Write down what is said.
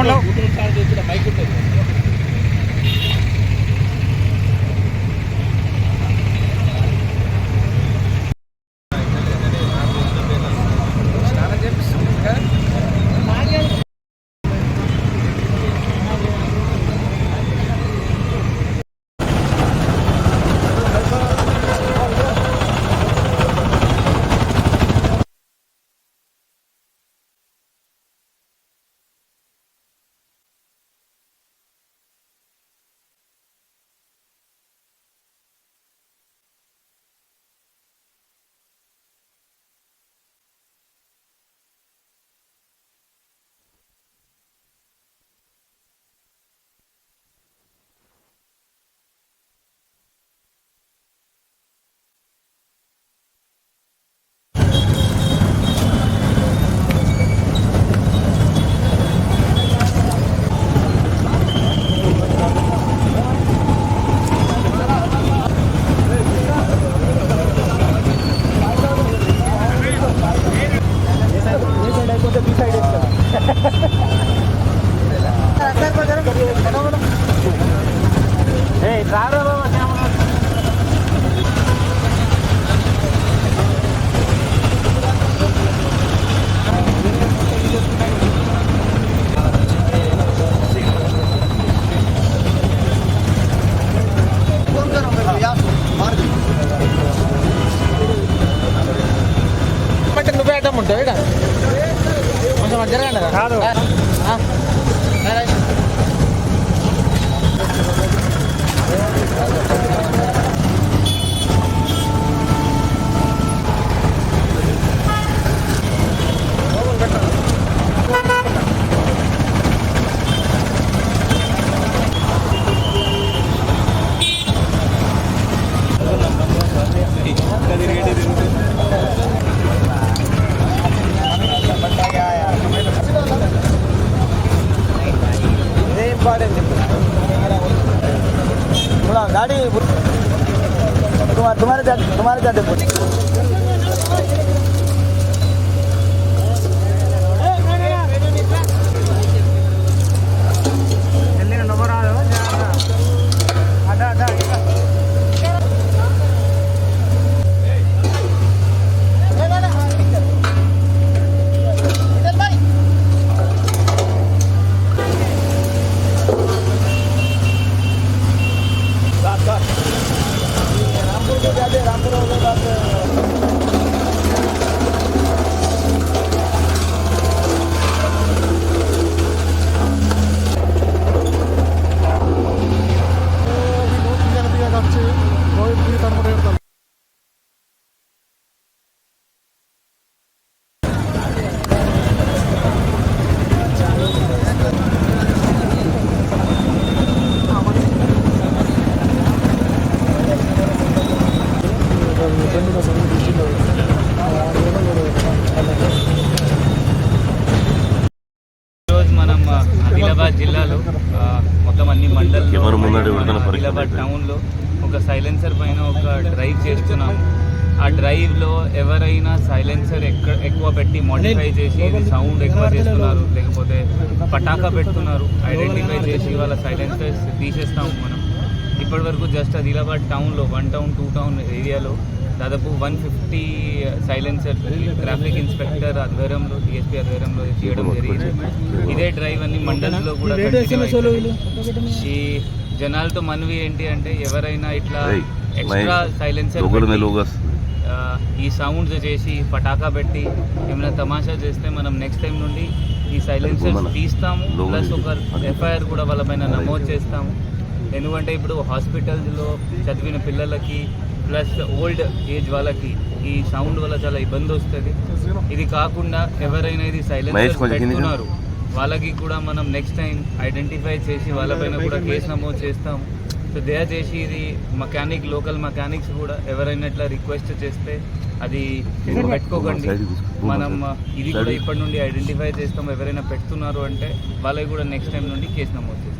మనలో ఉంటాయి. కొంచెం అటు జరగండి కాదు. गाड़ी तुम्हारे तुम्हारे जाते జిల్లాలో మొత్తం అన్ని మండలంలో ఎవరు ముందడి విడుదల మన పరీక్ష ఆదిలాబాద్ అయితే? టౌన్లో ఒక సైలెన్సర్ పైన ఒక డ్రైవ్ చేస్తున్నాం ఆ డ్రైవ్లో ఎవరైనా సైలెన్సర్ ఎక్క ఎక్కువ పెట్టి మోడిఫై చేసి సౌండ్ ఎక్కువ చేస్తున్నారు. లేకపోతే పటాకా పెడుతున్నారు. ఐడెంటిఫై చేసి వాళ్ళ సైలెన్సర్స్ తీసేస్తాము మనం. ఇప్పటివరకు జస్ట్ ఆదిలాబాద్ టౌన్లో వన్ టౌన్ టూ టౌన్ ఏరియాలో దాదాపు one fifty silencer traffic inspector ఆధ్వర్యంలో డిఎస్పీ ఆధ్వర్యంలో చేయడం జరిగింది. ఇదే డ్రైవ్ అన్ని మండలంలో కూడా. ఈ జనాలతో మనవి ఏంటి అంటే ఎవరైనా ఇట్లా ఎక్స్ట్రా సైలెన్సర్ ఈ సౌండ్స్ చేసి పటాకా పెట్టి ఏమైనా తమాషా చేస్తే మనం నెక్స్ట్ టైం నుండి ఈ సైలెన్సర్స్ తీస్తాము. ప్లస్ ఒక. ఎఫ్ఐఆర్ కూడా వాళ్ళ పైన నమోదు చేస్తాము. ఎందుకంటే ఇప్పుడు హాస్పిటల్స్లో చదివిన పిల్లలకి ప్లస్ ఓల్డ్ ఏజ్ వాళ్ళకి ఈ సౌండ్ వల్ల చాలా ఇబ్బంది వస్తుంది ఇది కాకుండా ఎవరైనా ఇది రా. పెట్టుకున్నారు వాళ్ళకి కూడా మనం నెక్స్ట్ టైం ఐడెంటిఫై చేసి వాళ్ళపైన కూడా కేసు నమోదు చేస్తాము సో దయచేసి ఇది మెకానిక్ లోకల్ మెకానిక్స్ కూడా ఎవరైనా ఇట్లా రిక్వెస్ట్ చేస్తే అది పెట్టుకోకండి. మనం ఇది కూడా. ఇప్పటి నుండి ఐడెంటిఫై చేస్తాం ఎవరైనా పెడుతున్నారు అంటే వాళ్ళకి కూడా నెక్స్ట్ టైం నుండి కేసు నమోదు చేస్తాం